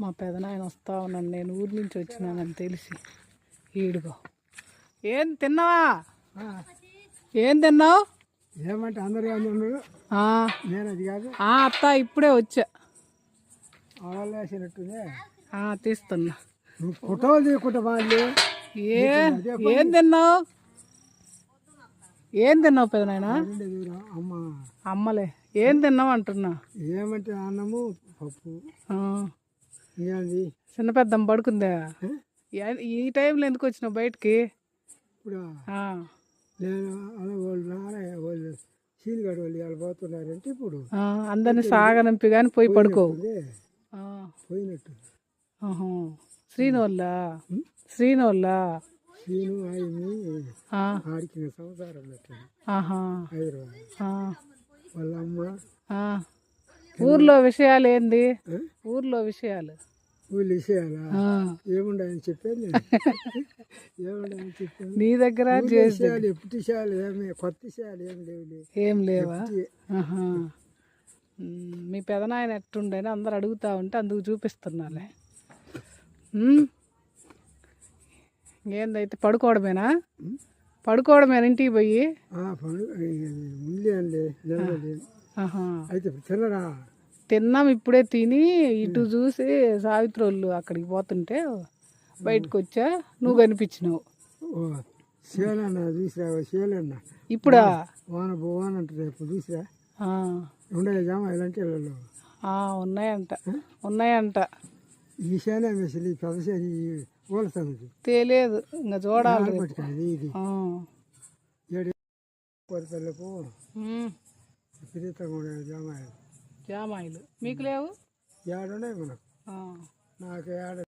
మా పెదనాయన వస్తా ఉన్నాను నేను ఊరి నుంచి వచ్చినానని తెలిసి ఈడుగో. ఏం తిన్నావా? ఏం తిన్నావు? ఏమంటే అందరు నేను అది కాదు. ఆ, అత్త ఇప్పుడే వచ్చా. తీస్తున్నా. ఫోటోలు తీసుకుంటా వాళ్ళు ఏ ఏం తిన్నావు? ఏం తిన్నావు పెదనాయన అమ్మ. అమ్మలే. ఏం తిన్నావు అంటున్నా? ఏమంటే అన్నము పప్పు. చిన్న పెద్దమ్మ పడుకుందా? ఈ టైంలో ఎందుకు వచ్చినావు బయటికి? ఇప్పుడు? నేను వాళ్ళు నాన్న వాళ్ళు సీనిగాడు వాళ్ళు వాళ్ళు పోతున్నారంటే ఇప్పుడు అందరిని సాగనంపి కానీ పోయి పడుకో. పోయినట్టు. శ్రీనోళ్ళ? శ్రీనోళ్ళ? సీను ఆయన్ని ఆ, ఆడికి సంసారం హైదరాబాద్. వాళ్ళ అమ్మ. ఊర్లో విషయాలు ఏంది? ఊర్లో విషయాలు. వీళ్ళు విషయాలా? ఏముండని చెప్పాను ఏముండని చెప్పాను నీ దగ్గర ఊళ్ళో చేసి విషయాలు ఎప్పుడు విషయాలు ఏమి కొత్త విషయాలు ఏమి లేవు ఏం లేవా? మీ పెదనాయన ఎట్టుండని అందరు అడుగుతా ఉంటే అందుకు చూపిస్తున్నాలే. ఏందైతే పడుకోవడమేనా? పడుకోవడమేనా ఇంటికి పోయి. అయితే తినరా? తిన్నాం ఇప్పుడే తిని ఇటు చూసి సావిత్రోళ్ళు అక్కడికి పోతుంటే బయటకు వచ్చా నువ్వు కనిపించినావు శేలన్న చూసిరా శేలన్న ఇప్పుడా వాన వాన అంటారు రేపు చూసిరా ఉండే జామ ఇలాంటి ఉన్నాయంట ఉన్నాయంట ఈ శేనే మెసలు ఈ పెద్ద శేని ఊల సంగతి తెలియదు ఇంకా చూడాలి. పట్టుకోండి ఇది. ఏడు పొరపల్లకు ఉమ్. విపరీతంగా ఉండే జామ జామాయిలు. మీకు లేవు? ఏడున్నాయి మనకు. నాకు ఏడ